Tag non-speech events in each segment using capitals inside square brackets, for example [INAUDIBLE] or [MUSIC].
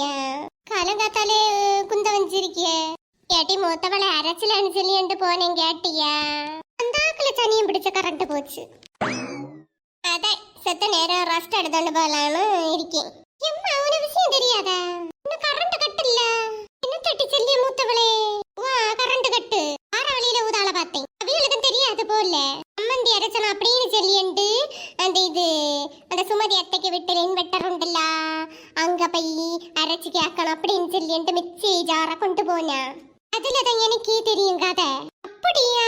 இல்லையா காலங்காத்தாலே குந்த வஞ்சிருக்கிய ஏட்டி மூத்தவளை அரைச்சலான்னு சொல்லிட்டு போனேன் கேட்டியா? அந்த ஆக்கில் சனியும் பிடிச்ச கரண்ட் போச்சு. அதே செத்த நேரம் ரெஸ்ட் எடுத்துட்டு போலான்னு இருக்கேன். எம்மா அவன விஷயம் தெரியாதா? இன்னும் கரண்ட் கட்டு இல்ல என்ன தட்டி செல்லிய மூத்தவளே? வா கரண்ட் கட்டு. ஆற வழியில ஊதால பார்த்தேன். அவிகளுக்கும் தெரியாது போல. அம்மந்தி அரைச்சனா அப்படின்னு சொல்லிட்டு அந்த இது அந்த சுமதி அத்தைக்கு விட்டு இன்வெர்டர் உண்டுல்லா. அரைச்சி கேட்கணும் அப்படின்னு சொல்லிட்டு மிக்சி ஜார கொண்டு போனா அதுல தான் எனக்கே தெரியும் கதை அப்படியா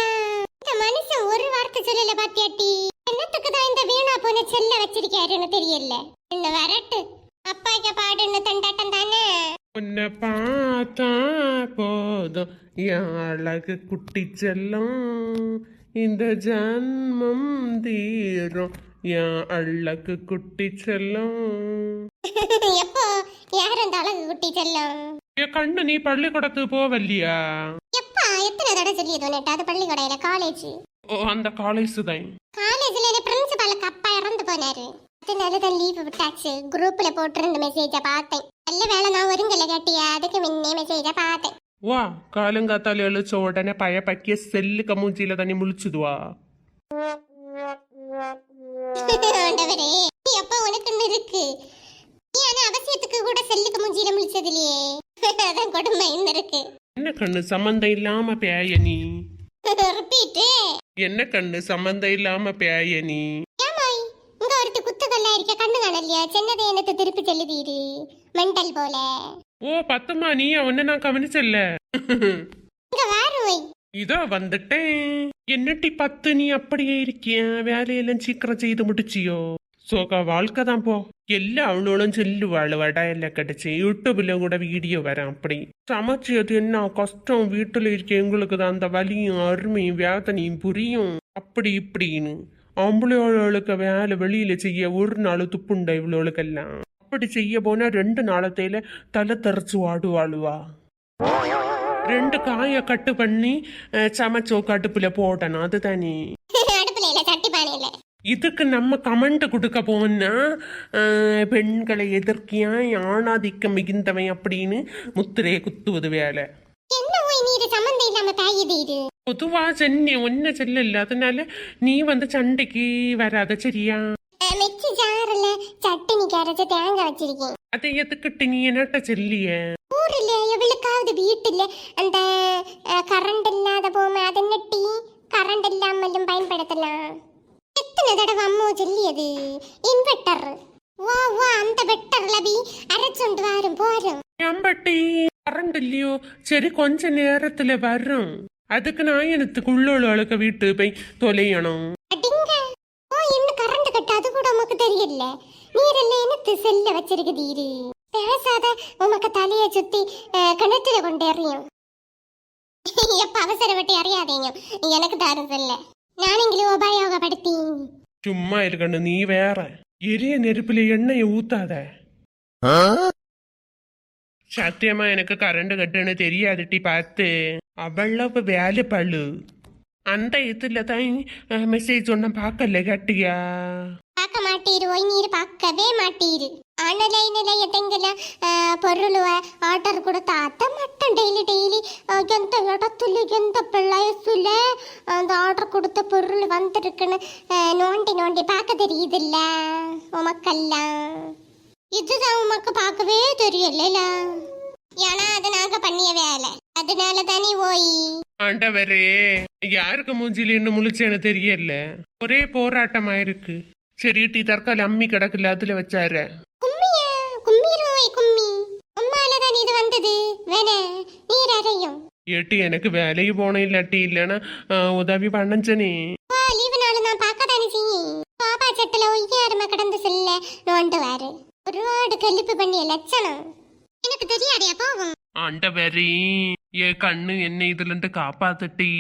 இந்த மனுஷன் ஒரு வார்த்தை சொல்லல பாத்தியாட்டி என்னத்துக்கு தான் இந்த வீணா போன செல்ல வச்சிருக்காருன்னு தெரியல என்ன வரட்டு அப்பாய்க்க பாடுன்னு தண்டாட்டம் தானே உன்னை பார்த்தா போதும் என் அழகு குட்டி செல்லம் இந்த ஜன்மம் தீரும் என் அழகு குட்டி செல்லம் எப்போ யார் அந்த அழகு குட்டி செல்லம் என் கண்ணு நீ பள்ளிக்கூடத்துக்கு போவல்லையா எப்பா எத்தனை தடவை சொல்லியது நேற்று அது பள்ளிக்கூடையில காலேஜ் ஓ அந்த காலேஜ் தான் காலேஜ்ல என்ன பிரின்சிபாலுக்கு அப்பா இறந்து போனாரு அதனால தான் லீவ் விட்டாச்சு குரூப்ல போட்டிருந்த மெசேஜ பார்த்தேன் நல்ல வேலை நான் ஒருங்கல கேட்டியா அதுக்கு முன்னே மெசேஜ பார்த்தேன் வா காலங்காத்தால எழுச்ச உடனே பய பக்கிய செல்லுக்க மூஞ்சியில தண்ணி முழிச்சுதுவா ஆண்டவரே எப்ப உனக்குன்னு இருக்கு. நீ ஆனா அவசியத்துக்கு கூட செல்லுக்கு மூஞ்சியில முழிச்சது இல்லையே [LAUGHS] அதான் கொடுமை இன்னும் இருக்கு. என்ன கண்ணு சம்மந்தம் இல்லாம பேய நீ? ரிப்பீட்டு. என்ன கண்ணு சம்மந்தம் இல்லாம பேய நீ? ஏமாய் இங்க ஒருத்தி குத்துக்கல்லா இருக்க கண்ணு காணலையா? சின்னதை என்னத்தை திருப்பி செல்லுதீரு? மெண்டல் போல. ஓ பத்துமா நீ அவனை நான் கவனிச்சல்ல. இங்க வாருவை இதோ வந்துட்டேன். என்னட்டி பத்து நீ அப்படியே இருக்கிய? வேலையெல்லாம் சீக்கிரம் செய்து முடிச்சியோ? சோகா வாழ்க்கை தான் போ எல்லாம் அவனோளும் சொல்லுவாள் வடை எல்லாம் கிடைச்சி யூடியூப்ல கூட வீடியோ வரேன் அப்படி சமைச்சது என்ன கஷ்டம் வீட்டுல இருக்க எங்களுக்கு தான் அந்த வலியும் அருமையும் வேதனையும் புரியும் அப்படி இப்படின்னு ஆம்பளையோளுக்கு வேலை வெளியில செய்ய ஒரு நாள் துப்புண்ட இவ்வளோளுக்கெல்லாம் அப்படி செய்ய போனா ரெண்டு நாளத்தையில தலை தெறிச்சு வாடுவாளுவா ரெண்டு காய கட்டு பண்ணி சமைச்சோ கடுப்புல போடணும் அதுதானே அடுப்புல இதுக்கு நம்ம கமெண்ட் கொடுக்க அஹ், பெண்களை எதிர்க்கியாய் ஆணாதிக்கம் மிகுந்தவன் அப்படின்னு முத்திரையை குத்துவது வேலை. பொதுவா சென்னி ஒன்ன செல்லல அதனால நீ வந்து சண்டைக்கு வராத சரியா? சட்னி கரைச்சி தேங்காய் வச்சிருக்கேன். அதை எதுக்கிட்டு நீ என்னட்ட செல்லிய? ஊர்ல எவ்வளவுக்காவது வீட்டுல அந்த கரண்ட் இல்லாத போமே அதை நட்டி கரண்ட் இல்லாமலும் பயன்படுத்தலாம். எத்தனை தடவை அம்மா சொல்லியது? இன்வெர்டர் வா வா அந்த வெட்டர்ல பி. அரைச்சுண்டு வரும் போரும். ஏம்பட்டி கரண்ட் இல்லையோ? சரி கொஞ்ச நேரத்துல வரும். அதுக்கு நான் எனக்கு உள்ளோளுக்கு வீட்டு போய் தொலையணும். அடிங்க. ஓ இன்னும் கரண்ட் கட்டு? அது கூட உமக்கு தெரியல. நீரெல்லாம் என்னத்து செல்ல வச்சிருக்குதீரு பேசாத உமக்கு தலைய சுத்தி அஹ், கிணத்துல கொண்டு எறியும். [LAUGHS] நானுங்களும் உபயோகப்படுத்தி சும்மா இருக்கணும் நீ வேற எரிய நெருப்புல எண்ணெயை ஊத்தாத சத்தியமா எனக்கு கரண்ட் கட்டுன்னு தெரியாதுட்டி பார்த்து அவ்வளவு வேலை பழு அந்த இதுல தான் மெசேஜ் ஒன்னும் பார்க்கல கட்டியா பார்க்க மாட்டீரு ஒய் நீர் பார்க்கவே மாட்டீரு ஆன்லைன்ல எதெங்கெல்லாம் பொருள் ஆர்டர் கொடுத்தா அதை மட்டும் டெய்லி டெய்லி எந்த இடத்துல எந்த பிள்ளைசுல அந்த ஆர்டர் கொடுத்த பொருள் வந்திருக்குன்னு நோண்டி நோண்டி பார்க்க தெரியுதுல்ல உமக்கெல்லாம் இதுதான் உமக்கு பார்க்கவே தெரியல ஏன்னா அது நாங்க பண்ணிய வேலை. அதனால தானே ஓய். ஆண்டவரே யாருக்கு மூஞ்சில இன்னும் முழிச்சேன்னு தெரியல? ஒரே போராட்டமா இருக்கு சரி டீ தற்கால அம்மி கிடக்குல அதுல வச்சாரு. கும்மியா? கும்மிரோய் கும்மி. உம்மால ஏட்டி எனக்கு வேலைக்கு போன இல்லாட்டி இல்லைன்னா உதவி பண்ணச்சனே வா லீவு நாள் நான் பார்க்க தானே செய்யும் பாப்பா சட்டில் ஒய்யாருமா கடந்து செல்ல. நோண்டுவாரு ஒருவாடு கழிப்பு பண்ணிய லட்சணம். எனக்கு தெரியாதையா போகும் ஆண்டவரே ஏ கண்ணு என்ன இதுல இருந்து காப்பாத்துட்டி.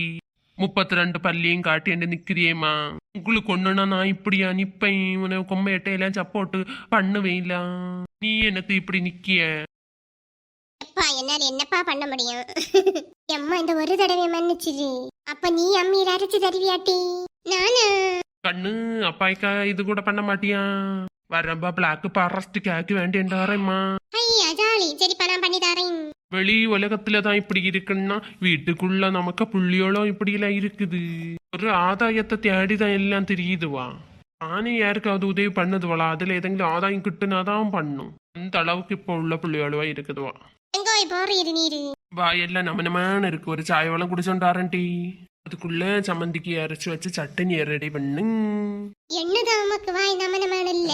முப்பத்தி ரெண்டு பல்லியும் காட்டி என்ன நிக்கிறியேம்மா உங்களுக்கு ஒண்ணுனா நான் இப்படியா நிப்பேன் உன கொம்மையட்டையெல்லாம் சப்போட்டு பண்ணுவேன்ல நீ எனக்கு இப்படி நிக்கிய. இல்லப்பா என்னால் என்னப்பா பண்ண முடியும்? [LAUGHS] அம்மா இந்த ஒரு தடவை மன்னிச்சிரு. அப்ப நீ அம்மி அரைச்சு தருவியாட்டி? நானா? கண்ணு அப்பாய்க்கா இது கூட பண்ண மாட்டியா? வரம்பா பிளாக்கு பறஸ்ட் கேக்கு வேண்டேன்டாரேம்மா ஐயா ஜாலி. சரிப்பா நான் பண்ணி தரேன். வெளி உலகத்துல தான் இப்படி இருக்குன்னா வீட்டுக்குள்ள நமக்கு புள்ளியோளம் இப்படிலாம் இருக்குது. ஒரு ஆதாயத்தை தேடி எல்லாம் தெரியுதுவா. நானே யாருக்காவது உதவி பண்ணுதுவளா? அதுல ஏதெങ്കിലും ஆதாயம் கிட்டுனாதான் பண்ணும். அந்த அளவுக்கு இப்போ உள்ள புள்ளியோளவா இருக்குதுவா. எங்கோ போறீரு நீரு. வா எல்லாம் நம்ம நம்மன்னு இருக்கு. ஒரு சாய வளம் குடிச்சோண்டாரண்டி அதுக்குள்ள சம்மந்திக்கு அரைச்சு வச்சு சட்னி ரெடி பண்ணு என்னதான் நமக்கு வாய் நமனமான இல்ல